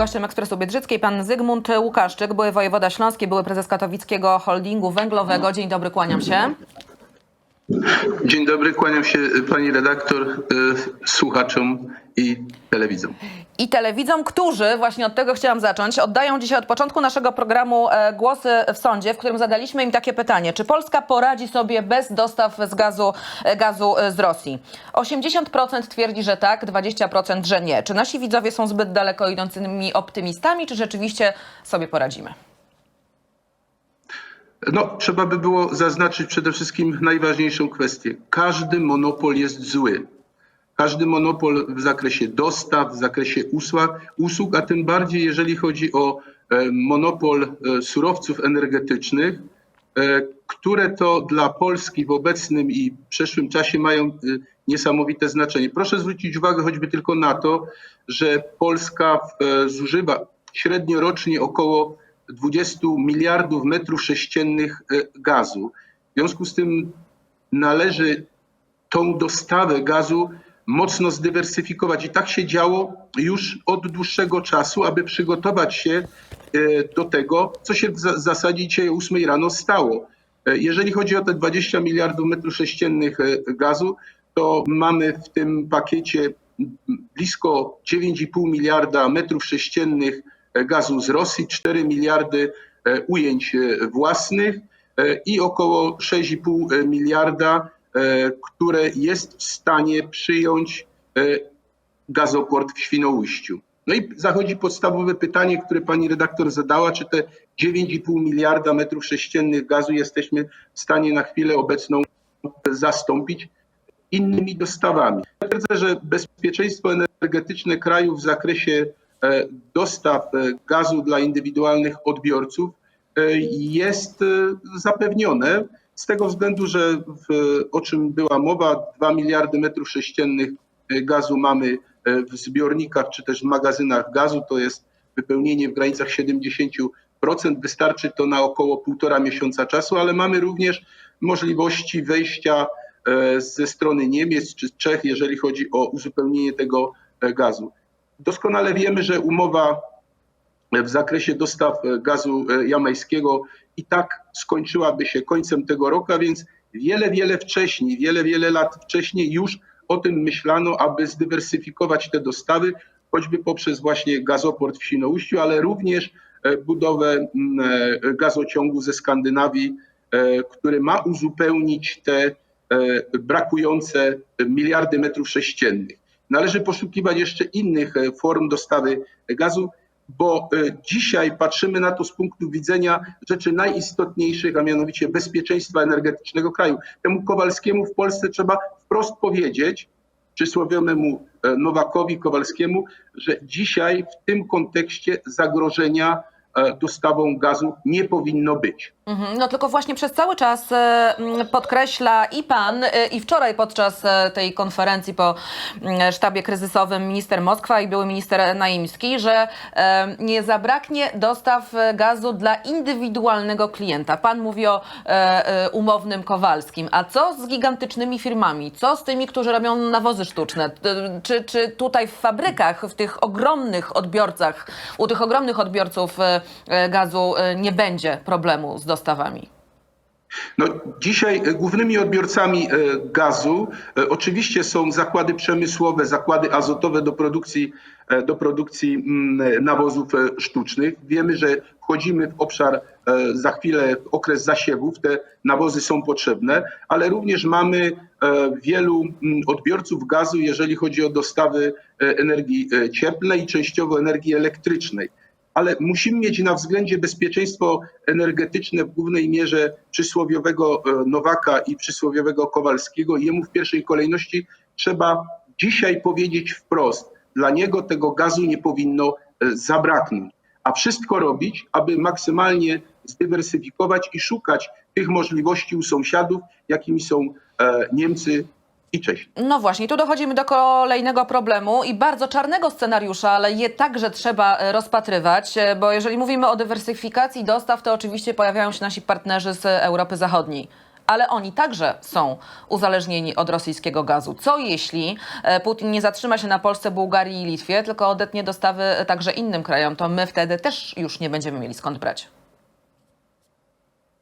gościem Ekspresu Biedrzyckiej pan Zygmunt Łukaszczyk, były wojewoda śląski, były prezes katowickiego holdingu węglowego. Dzień dobry, kłaniam się. Dzień dobry, kłaniam się pani redaktor, y, słuchaczom i telewidzom. I telewidzom, którzy, właśnie od tego chciałam zacząć, oddają dzisiaj od początku naszego programu e, głosy w sądzie, w którym zadaliśmy im takie pytanie. Czy Polska poradzi sobie bez dostaw z gazu, e, gazu e, z Rosji? 80% twierdzi, że tak, 20% że nie. Czy nasi widzowie są zbyt daleko idącymi optymistami, czy rzeczywiście sobie poradzimy? No, trzeba by było zaznaczyć przede wszystkim najważniejszą kwestię. Każdy monopol jest zły. Każdy monopol w zakresie dostaw, w zakresie usług, usług a tym bardziej jeżeli chodzi o e, monopol e, surowców energetycznych, e, które to dla Polski w obecnym i przeszłym czasie mają niesamowite znaczenie. Proszę zwrócić uwagę choćby tylko na to, że Polska zużywa średnio rocznie około 20 miliardów metrów sześciennych gazu. W związku z tym należy tą dostawę gazu mocno zdywersyfikować. I tak się działo już od dłuższego czasu, aby przygotować się e, do tego, co się w za- zasadzie dzisiaj o 8 rano stało. E, Jeżeli chodzi o te 20 miliardów metrów sześciennych e, gazu, to mamy w tym pakiecie blisko 9,5 miliarda metrów sześciennych gazu z Rosji, 4 miliardy ujęć własnych i około 6,5 miliarda, które jest w stanie przyjąć e, gazoport w Świnoujściu. No i zachodzi podstawowe pytanie, które pani redaktor zadała, czy te 9,5 miliarda metrów sześciennych gazu jesteśmy w stanie na chwilę obecną zastąpić innymi dostawami. Twierdzę, że bezpieczeństwo energetyczne kraju w zakresie e, dostaw e, gazu dla indywidualnych odbiorców e, jest e, zapewnione z tego względu, że w, o czym była mowa, 2 miliardy metrów sześciennych e, gazu mamy e, w zbiornikach czy też w magazynach gazu, to jest wypełnienie w granicach 70%, wystarczy to na około półtora miesiąca czasu, ale mamy również możliwości wejścia e, ze strony Niemiec czy Czech, jeżeli chodzi o uzupełnienie tego gazu. Doskonale wiemy, że umowa w zakresie dostaw gazu jamańskiego i tak skończyłaby się końcem tego roku, a więc wiele, wiele wcześniej, wiele, wiele lat wcześniej już o tym myślano, aby zdywersyfikować te dostawy, choćby poprzez właśnie gazoport w Świnoujściu, ale również e, budowę e, gazociągu ze Skandynawii, e, który ma uzupełnić te brakujące miliardy metrów sześciennych. Należy poszukiwać jeszcze innych form dostawy gazu, bo e, dzisiaj patrzymy na to z punktu widzenia rzeczy najistotniejszych, a mianowicie bezpieczeństwa energetycznego kraju. Temu Kowalskiemu w Polsce trzeba wprost powiedzieć, przysłowionemu e, Nowakowi Kowalskiemu, że dzisiaj w tym kontekście zagrożenia dostawą gazu nie powinno być. Mhm, No tylko właśnie przez cały czas e, podkreśla i pan, e, i wczoraj podczas e, tej konferencji po sztabie kryzysowym minister Moskwa i były minister Naimski, że e, nie zabraknie dostaw e, gazu dla indywidualnego klienta. Pan mówi o e, e, umownym Kowalskim. A co z gigantycznymi firmami? Co z tymi, którzy robią nawozy sztuczne? E, Czy, czy tutaj w fabrykach, w tych ogromnych odbiorcach, u tych ogromnych odbiorców e, e, gazu e, nie będzie problemu z dostawami? No, dzisiaj e, głównymi odbiorcami e, gazu e, oczywiście są zakłady przemysłowe, zakłady azotowe do produkcji, e, do produkcji mm, nawozów e, sztucznych. Wiemy, że wchodzimy w obszar e, za chwilę w okres zasiewów, te nawozy są potrzebne, ale również mamy e, wielu mm, odbiorców gazu, jeżeli chodzi o dostawy e, energii e, cieplnej i częściowo energii elektrycznej ale musimy mieć na względzie bezpieczeństwo energetyczne w głównej mierze przysłowiowego e, Nowaka i przysłowiowego Kowalskiego. Jemu w pierwszej kolejności trzeba dzisiaj powiedzieć wprost, dla niego tego gazu nie powinno e, zabraknąć, a wszystko robić, aby maksymalnie zdywersyfikować i szukać tych możliwości u sąsiadów, jakimi są e, Niemcy i Czesi. No właśnie, tu dochodzimy do kolejnego problemu i bardzo czarnego scenariusza, ale je także trzeba e, rozpatrywać, e, bo jeżeli mówimy o dywersyfikacji dostaw, to oczywiście pojawiają się nasi partnerzy z Europy Zachodniej. ale oni także są uzależnieni od rosyjskiego gazu. Co jeśli e, Putin nie zatrzyma się na Polsce, Bułgarii i Litwie, tylko odetnie dostawy także innym krajom, to my wtedy też już nie będziemy mieli skąd brać.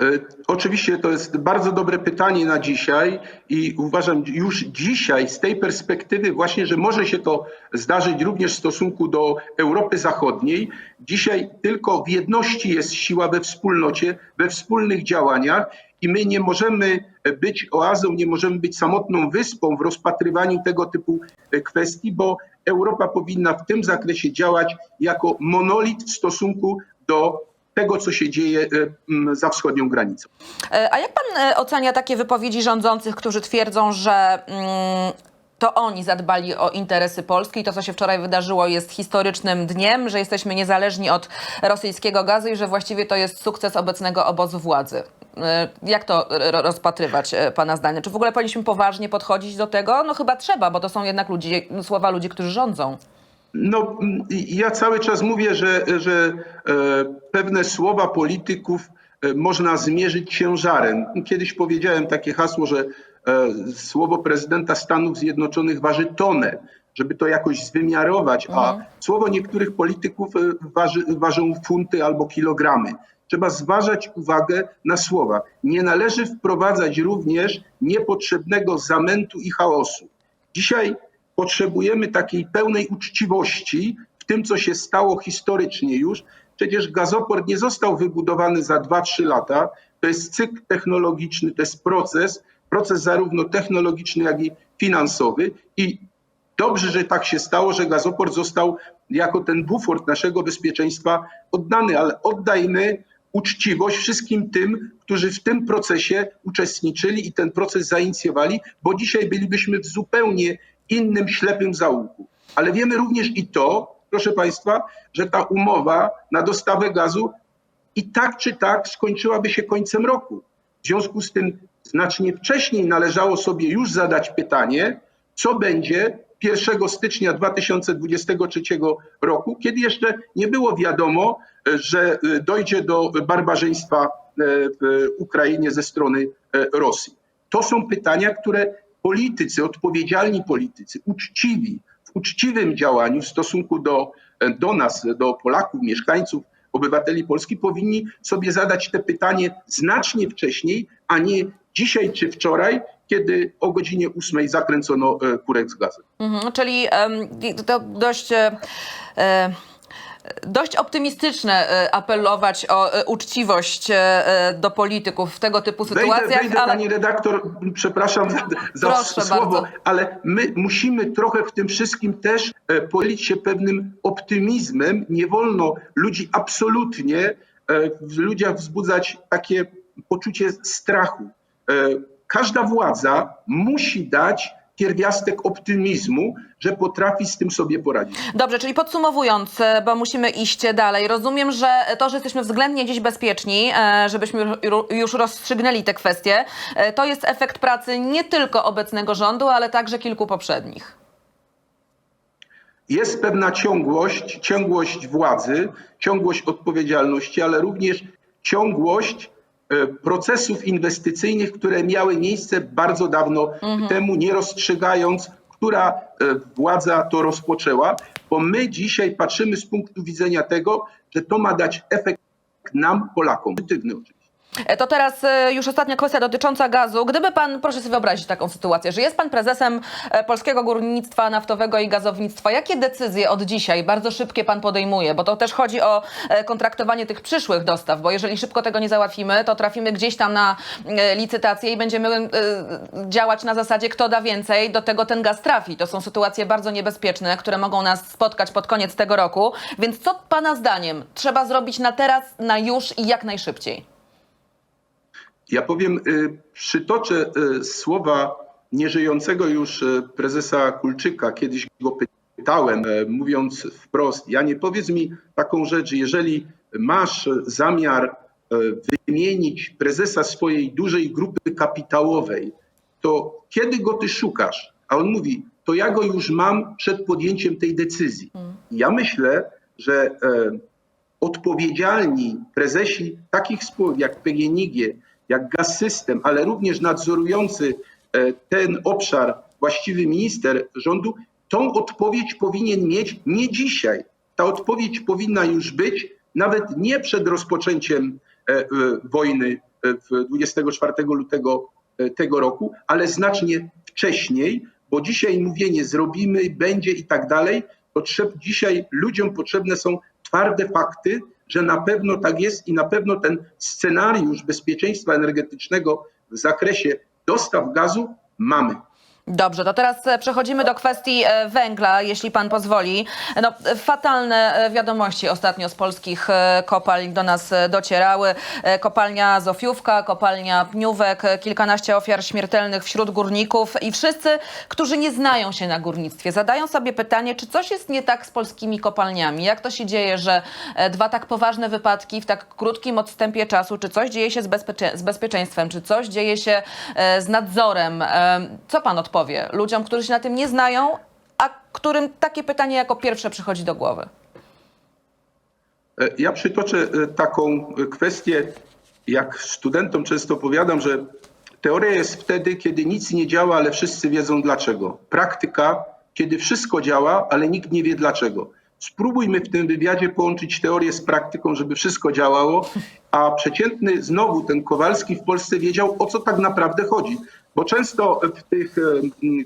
E, Oczywiście to jest bardzo dobre pytanie na dzisiaj i uważam już dzisiaj z tej perspektywy właśnie, że może się to zdarzyć również w stosunku do Europy Zachodniej. Dzisiaj tylko w jedności jest siła we wspólnocie, we wspólnych działaniach i my nie możemy być oazą, nie możemy być samotną wyspą w rozpatrywaniu tego typu e, kwestii, bo Europa powinna w tym zakresie działać jako monolit w stosunku do tego, co się dzieje e, m, za wschodnią granicą. E, A jak pan e, ocenia takie wypowiedzi rządzących, którzy twierdzą, że mm, to oni zadbali o interesy Polski i to, co się wczoraj wydarzyło, jest historycznym dniem, że jesteśmy niezależni od rosyjskiego gazu i że właściwie to jest sukces obecnego obozu władzy? E, Jak to rozpatrywać, pana zdaniem? Czy w ogóle powinniśmy poważnie podchodzić do tego? No chyba trzeba, bo to są jednak ludzi, słowa ludzi, którzy rządzą. No, ja cały czas mówię, że, że e, pewne słowa polityków e, można zmierzyć ciężarem. Kiedyś powiedziałem takie hasło, że e, słowo prezydenta Stanów Zjednoczonych waży tonę, żeby to jakoś zwymiarować, a słowo niektórych polityków waży, ważą funty albo kilogramy. Trzeba zważać uwagę na słowa. Nie należy wprowadzać również niepotrzebnego zamętu i chaosu. Dzisiaj potrzebujemy takiej pełnej uczciwości w tym, co się stało historycznie już. Przecież gazoport nie został wybudowany za 2-3 lata. To jest cykl technologiczny, to jest proces, proces zarówno technologiczny, jak i finansowy. I dobrze, że tak się stało, że gazoport został jako ten bufor naszego bezpieczeństwa oddany, ale oddajmy uczciwość wszystkim tym, którzy w tym procesie uczestniczyli i ten proces zainicjowali, bo dzisiaj bylibyśmy w zupełnie innym ślepym zaułku. Ale wiemy również i to, proszę Państwa, że ta umowa na dostawę gazu i tak czy tak skończyłaby się końcem roku. W związku z tym znacznie wcześniej należało sobie już zadać pytanie, co będzie 1 stycznia 2023 roku, kiedy jeszcze nie było wiadomo, że dojdzie do barbarzyństwa w Ukrainie ze strony Rosji. To są pytania, które politycy, odpowiedzialni politycy, uczciwi, w uczciwym działaniu w stosunku do, do nas, do Polaków, mieszkańców, obywateli Polski, powinni sobie zadać te pytanie znacznie wcześniej, a nie dzisiaj czy wczoraj, kiedy o godzinie 8 zakręcono e, kurek z gazem. Mhm, czyli em, to dość. e, e, Dość optymistyczne e, apelować o e, uczciwość e, do polityków w tego typu Wejdę, sytuacjach, wejdę ale pani redaktor, przepraszam za, Proszę słowo, bardzo. ale my musimy trochę w tym wszystkim też podzielić się pewnym optymizmem. Nie wolno ludzi absolutnie w ludziach wzbudzać takie poczucie strachu. Każda władza musi dać pierwiastek optymizmu, że potrafi z tym sobie poradzić. Dobrze, czyli podsumowując, e, bo musimy iść dalej. Rozumiem, że to, że jesteśmy względnie dziś bezpieczni, e, żebyśmy ju- już rozstrzygnęli te kwestie, e, to jest efekt pracy nie tylko obecnego rządu, ale także kilku poprzednich. Jest pewna ciągłość, ciągłość władzy, ciągłość odpowiedzialności, ale również ciągłość procesów inwestycyjnych, które miały miejsce bardzo dawno temu, nie rozstrzygając, która e, władza to rozpoczęła, bo my dzisiaj patrzymy z punktu widzenia tego, że to ma dać efekt nam, Polakom, pozytywny oczywiście. E, To teraz e, już ostatnia kwestia dotycząca gazu. Gdyby pan, proszę sobie wyobrazić taką sytuację, że jest pan prezesem e, polskiego górnictwa naftowego i gazownictwa, jakie decyzje od dzisiaj bardzo szybkie pan podejmuje? Bo to też chodzi o kontraktowanie tych przyszłych dostaw, bo jeżeli szybko tego nie załatwimy, to trafimy gdzieś tam na licytację i będziemy działać na zasadzie kto da więcej, do tego ten gaz trafi. To są sytuacje bardzo niebezpieczne, które mogą nas spotkać pod koniec tego roku. Więc co pana zdaniem trzeba zrobić na teraz, na już i jak najszybciej? Ja powiem, y, przytoczę y, słowa nieżyjącego już y, prezesa Kulczyka. Kiedyś go pytałem, mówiąc wprost, ja nie powiedz mi taką rzecz, jeżeli masz zamiar wymienić prezesa swojej dużej grupy kapitałowej, to kiedy go ty szukasz? A on mówi, to ja go już mam przed podjęciem tej decyzji. Ja myślę, że e, odpowiedzialni prezesi takich spółek jak PGNiG, jak Gaz System, ale również nadzorujący e, ten obszar właściwy minister rządu, tą odpowiedź powinien mieć nie dzisiaj. Ta odpowiedź powinna już być nawet nie przed rozpoczęciem e, wojny e, w 24 lutego tego roku, ale znacznie wcześniej, bo dzisiaj mówienie zrobimy, będzie i tak dalej, dzisiaj ludziom potrzebne są twarde fakty, że na pewno tak jest i na pewno ten scenariusz bezpieczeństwa energetycznego w zakresie dostaw gazu mamy. Dobrze, to teraz e, przechodzimy do kwestii e, węgla, jeśli pan pozwoli. No, fatalne e, wiadomości ostatnio z polskich kopalń do nas docierały. Kopalnia Zofiówka, kopalnia Pniówek, kilkanaście ofiar śmiertelnych wśród górników i wszyscy, którzy nie znają się na górnictwie, zadają sobie pytanie, czy coś jest nie tak z polskimi kopalniami? Jak to się dzieje, że dwa tak poważne wypadki w tak krótkim odstępie czasu, czy coś dzieje się z, z bezpieczeństwem, czy coś dzieje się z nadzorem? Co pan odpowie ludziom, którzy się na tym nie znają, a którym takie pytanie jako pierwsze przychodzi do głowy? E, Ja przytoczę e, taką e, kwestię, jak studentom często powiadam, że teoria jest wtedy, kiedy nic nie działa, ale wszyscy wiedzą dlaczego. Praktyka, kiedy wszystko działa, ale nikt nie wie dlaczego. Spróbujmy w tym wywiadzie połączyć teorię z praktyką, żeby wszystko działało, a przeciętny znowu ten Kowalski w Polsce wiedział, o co tak naprawdę chodzi. Bo często w tych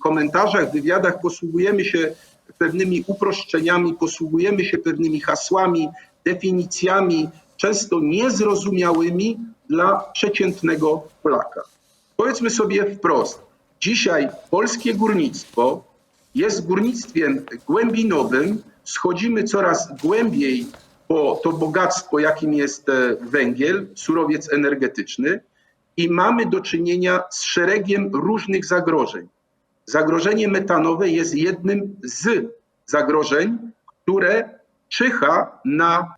komentarzach, wywiadach posługujemy się pewnymi uproszczeniami, posługujemy się pewnymi hasłami, definicjami, często niezrozumiałymi dla przeciętnego Polaka. Powiedzmy sobie wprost, dzisiaj polskie górnictwo jest górnictwem głębinowym, schodzimy coraz głębiej po to bogactwo, jakim jest e, węgiel, surowiec energetyczny i mamy do czynienia z szeregiem różnych zagrożeń. Zagrożenie metanowe jest jednym z zagrożeń, które czyha na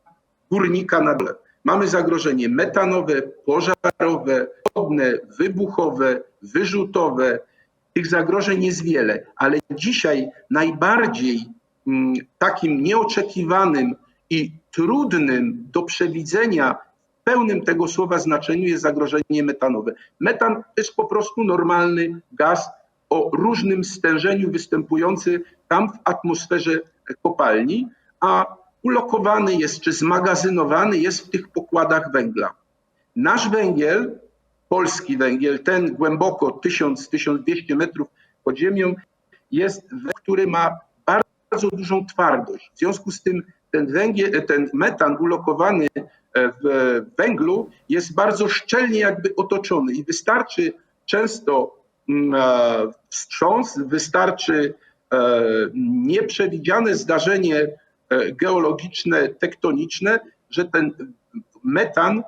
górnika na dole. Mamy zagrożenie metanowe, pożarowe, wodne, wybuchowe, wyrzutowe. Tych zagrożeń jest wiele, ale dzisiaj najbardziej takim nieoczekiwanym i trudnym do przewidzenia w pełnym tego słowa znaczeniu jest zagrożenie metanowe. Metan to jest po prostu normalny gaz o różnym stężeniu występujący tam w atmosferze kopalni, a ulokowany jest czy zmagazynowany jest w tych pokładach węgla. Nasz węgiel, polski węgiel, ten głęboko 1000-1200 metrów pod ziemią, jest węgiel, który ma bardzo dużą twardość. W związku z tym ten, węgiel, ten metan ulokowany w węglu jest bardzo szczelnie jakby otoczony i wystarczy często mm, e, wstrząs, wystarczy e, nieprzewidziane zdarzenie e, geologiczne, tektoniczne, że ten metan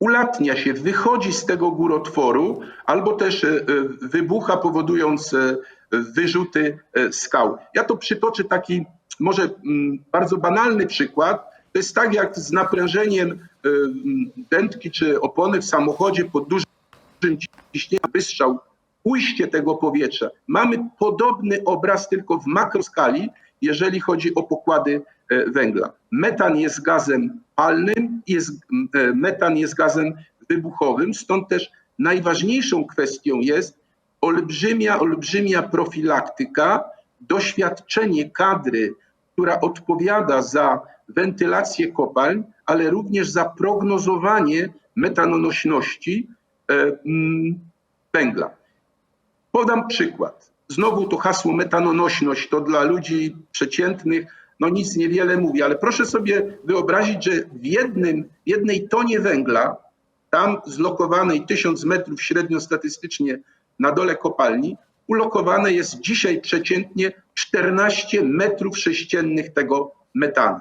ulatnia się, wychodzi z tego górotworu, albo też e, e, wybucha, powodując e, wyrzuty e, skał. Ja to przytoczę taki może mm, bardzo banalny przykład. To jest tak jak z naprężeniem e, dętki czy opony w samochodzie pod dużym ciśnieniem wystrzał, ujście tego powietrza. Mamy podobny obraz, tylko w makroskali, jeżeli chodzi o pokłady e, węgla. Metan jest gazem palnym, jest, metan jest gazem wybuchowym, stąd też najważniejszą kwestią jest olbrzymia, olbrzymia profilaktyka, doświadczenie kadry, która odpowiada za wentylację kopalń, ale również za prognozowanie metanonośności e, mm, węgla. Podam przykład. Znowu to hasło metanonośność to dla ludzi przeciętnych no nic niewiele mówi, ale proszę sobie wyobrazić, że w jednym, w jednej tonie węgla, tam zlokowanej 1000 metrów średnio statystycznie na dole kopalni, ulokowane jest dzisiaj przeciętnie 14 metrów sześciennych tego metanu.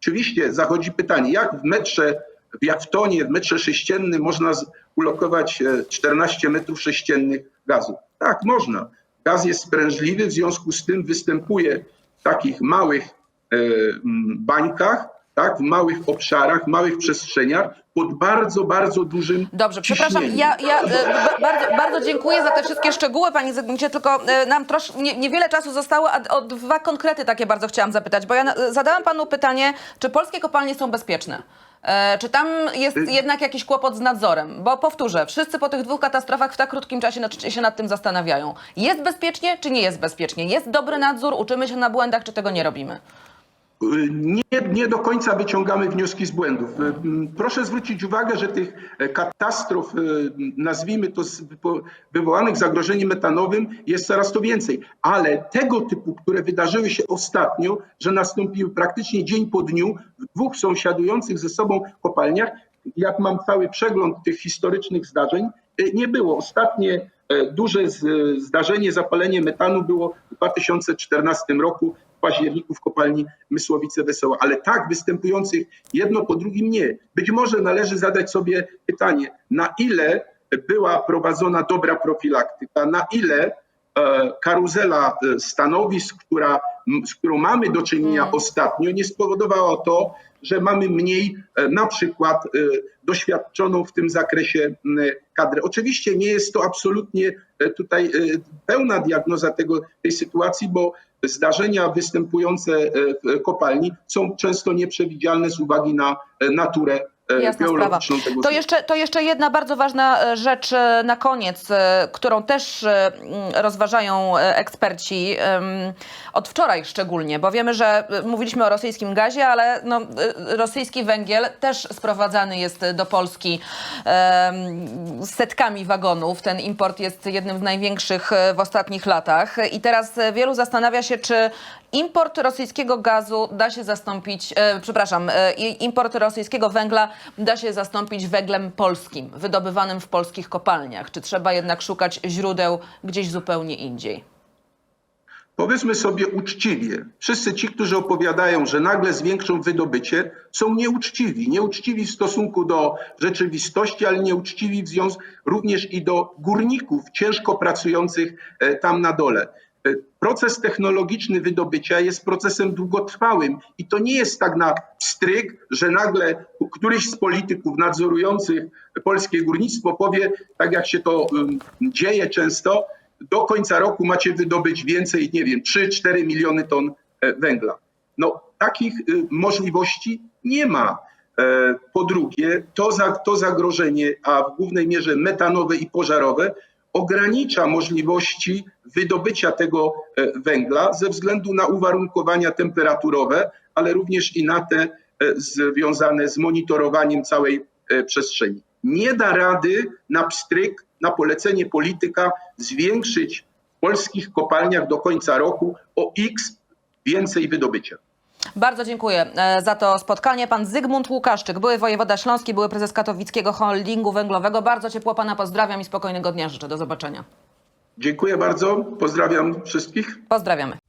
Oczywiście zachodzi pytanie, jak w metrze, jak w tonie, w metrze sześciennym można ulokować e, 14 metrów sześciennych gazu? Tak, można. Gaz jest sprężliwy, w związku z tym występuje w takich małych e, bańkach, tak, w małych obszarach, w małych przestrzeniach, pod bardzo, bardzo dużym Dobrze, przepraszam, ja, ja e, ba- bardzo, bardzo dziękuję za te wszystkie szczegóły, Panie Zygmuncie, tylko e, nam trosz, nie, niewiele czasu zostało, a o dwa konkrety takie bardzo chciałam zapytać, bo ja zadałam Panu pytanie, czy polskie kopalnie są bezpieczne? E, Czy tam jest jednak jakiś kłopot z nadzorem? Bo powtórzę, wszyscy po tych dwóch katastrofach w tak krótkim czasie nad- się nad tym zastanawiają. Jest bezpiecznie, czy nie jest bezpiecznie? Jest dobry nadzór, uczymy się na błędach, czy tego nie robimy? Nie, nie do końca wyciągamy wnioski z błędów. Proszę zwrócić uwagę, że tych e, katastrof, e, nazwijmy to wywołanych zagrożeniem metanowym jest coraz to więcej, ale tego typu, które wydarzyły się ostatnio, że nastąpiły praktycznie dzień po dniu w dwóch sąsiadujących ze sobą kopalniach, jak mam cały przegląd tych historycznych zdarzeń, e, nie było. Ostatnie e, duże zdarzenie, zapalenie metanu było w 2014 roku październiku w kopalni Mysłowice Wesoła. Ale tak występujących jedno po drugim nie. Być może należy zadać sobie pytanie, na ile była prowadzona dobra profilaktyka, na ile e, karuzela e, stanowisk, która, z którą mamy do czynienia ostatnio, nie spowodowała to, że mamy mniej e, na przykład e, doświadczoną w tym zakresie kadrę. Oczywiście nie jest to absolutnie e, tutaj pełna diagnoza tego, tej sytuacji, bo zdarzenia występujące w kopalni są często nieprzewidzialne z uwagi na naturę Jasna sprawa. To jeszcze, to jeszcze jedna bardzo ważna e, rzecz e, na koniec, e, którą też e, mm, rozważają e, eksperci od wczoraj szczególnie, bo wiemy, że e, mówiliśmy o rosyjskim gazie, ale no, e, rosyjski węgiel też sprowadzany jest do Polski setkami wagonów. Ten import jest jednym z największych e, w ostatnich latach i teraz e, wielu zastanawia się, czy import rosyjskiego gazu da się zastąpić, e, przepraszam, e, import rosyjskiego węgla da się zastąpić węglem polskim, wydobywanym w polskich kopalniach? Czy trzeba jednak szukać źródeł gdzieś zupełnie indziej? Powiedzmy sobie uczciwie, wszyscy ci, którzy opowiadają, że nagle zwiększą wydobycie, są nieuczciwi. Nieuczciwi w stosunku do rzeczywistości, ale nieuczciwi w związku również i do górników ciężko pracujących e, tam na dole. Proces technologiczny wydobycia jest procesem długotrwałym i to nie jest tak na stryk, że nagle któryś z polityków nadzorujących polskie górnictwo powie, tak jak się to dzieje często, do końca roku macie wydobyć więcej, nie wiem, 3-4 miliony ton e, węgla. No, takich y, możliwości nie ma. E, Po drugie, to, za, to zagrożenie, a w głównej mierze metanowe i pożarowe, ogranicza możliwości wydobycia tego e, węgla ze względu na uwarunkowania temperaturowe, ale również i na te e, związane z monitorowaniem całej e, przestrzeni. Nie da rady na pstryk, na polecenie polityka zwiększyć w polskich kopalniach do końca roku o x więcej wydobycia. Bardzo dziękuję e, za to spotkanie. Pan Zygmunt Łukaszczyk, były wojewoda śląski, były prezes Katowickiego Holdingu Węglowego. Bardzo ciepło pana pozdrawiam i spokojnego dnia życzę. Do zobaczenia. Dziękuję bardzo, pozdrawiam wszystkich. Pozdrawiamy.